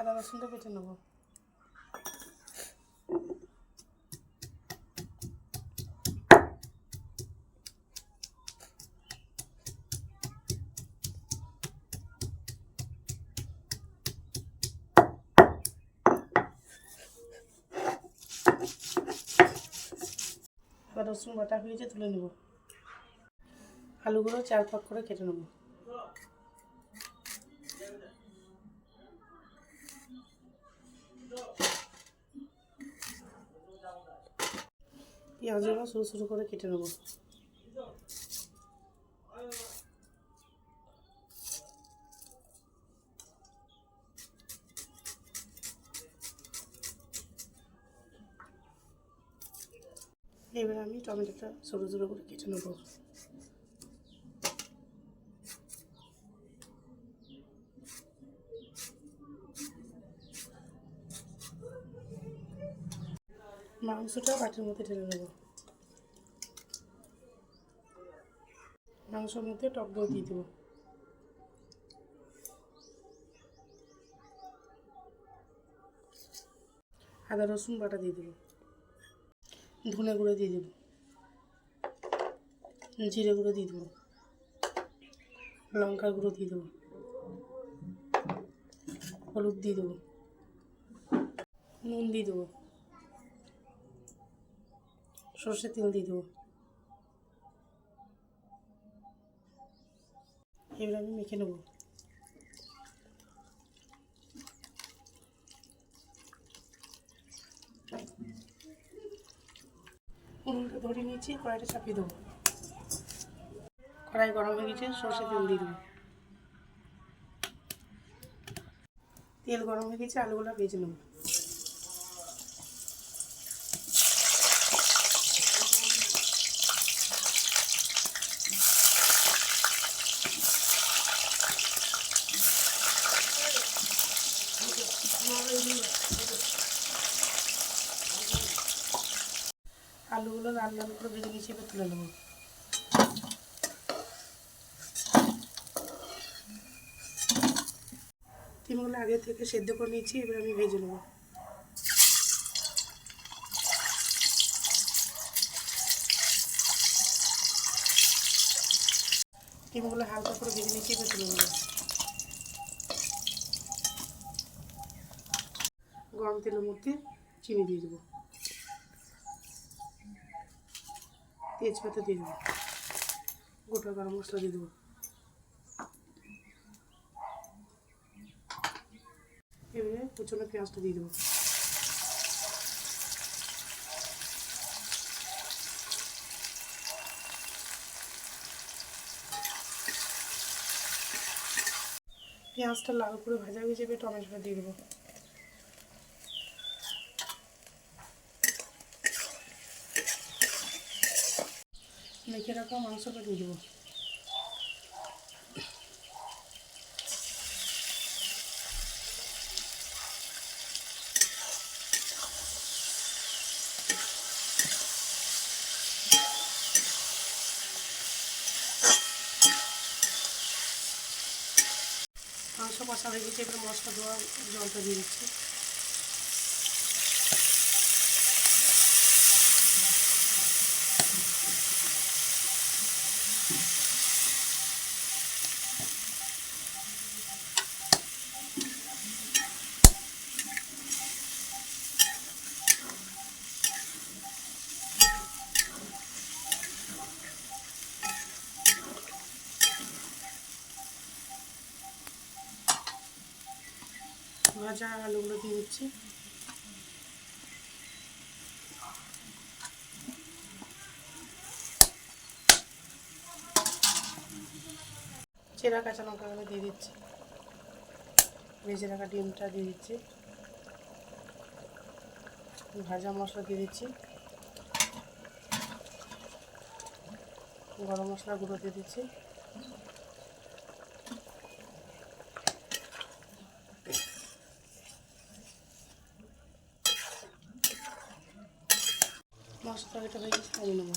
আদা রসুনটা বেটে নেব। রসুন বাটা হয়েছে তুলে নেব। আলুগুলো চার পাক করে কেটে নেব। পেঁয়াজগুলো সরু ছোটো করে কেটে নেব। এবার আমি টমেটোটা ছোটো ছোটো করে কেটে নেব। মাংসটা বাটির মধ্যে ঢেলে নেব। মাংসের মধ্যে টক দই দিয়ে দেবো। আদা, রসুন বাটা দিয়ে দেবো। ধনে গুঁড়ো দিয়ে দেবো। জিরে গুঁড়ো দিয়ে দেবো। লঙ্কা গুঁড়ো দিয়ে দেবো। হলুদ দিয়ে দেবো। নুন দিয়ে দেবো। সর্ষের তেল দিয়ে দেবো। এবার আমি মেখে নেব। উনুনটা ধরে নিয়েছি, কড়াইটা চাপিয়ে দেবো। কড়াই গরম হয়ে গেছে সর্ষের তেল দিয়ে দেবো। তেল গরম হয়ে গেছে, আলুগুলো ভেজে নেব। আলুগুলো লাল করে ভেজে নিয়েছি, এবার তুলে নেব। ডিমগুলো আগে থেকে সেদ্ধ করে নিয়েছি, এবার আমি ভেজে নেব। ডিমগুলো হালকা করে ভেজে নিয়েছি, এবার তুলে নেব। গরম তেলের মধ্যে চিনি দিয়ে দেবো। তেজপাতা দিয়ে দেবো। গোটা গরম মশলা দিয়ে দেবো। এবারে কুচনো পেঁয়াজটা দিয়ে দেবো। পেঁয়াজটা লাল করে ভাজা হয়ে যাবে, টমেটোটা দিয়ে দেবো। মেখে রাখা মাংসটা দিয়ে দেবো। মাংস কষা হয়ে গেছে, এবার মশলা দেওয়া জলটা দিয়ে দিচ্ছি। ভাজা আলুগুলো দিয়ে দিচ্ছি। চেরা কাঁচা লঙ্কাগুলো দিয়ে দিচ্ছি। ভেজে রাখা ডিমটা দিয়ে দিচ্ছি। ভাজা মশলা দিয়ে দিচ্ছি। গরম মশলা গুঁড়ো দিয়ে দিচ্ছি। মশলা এটা হয়ে গেছে নামিয়ে নেব?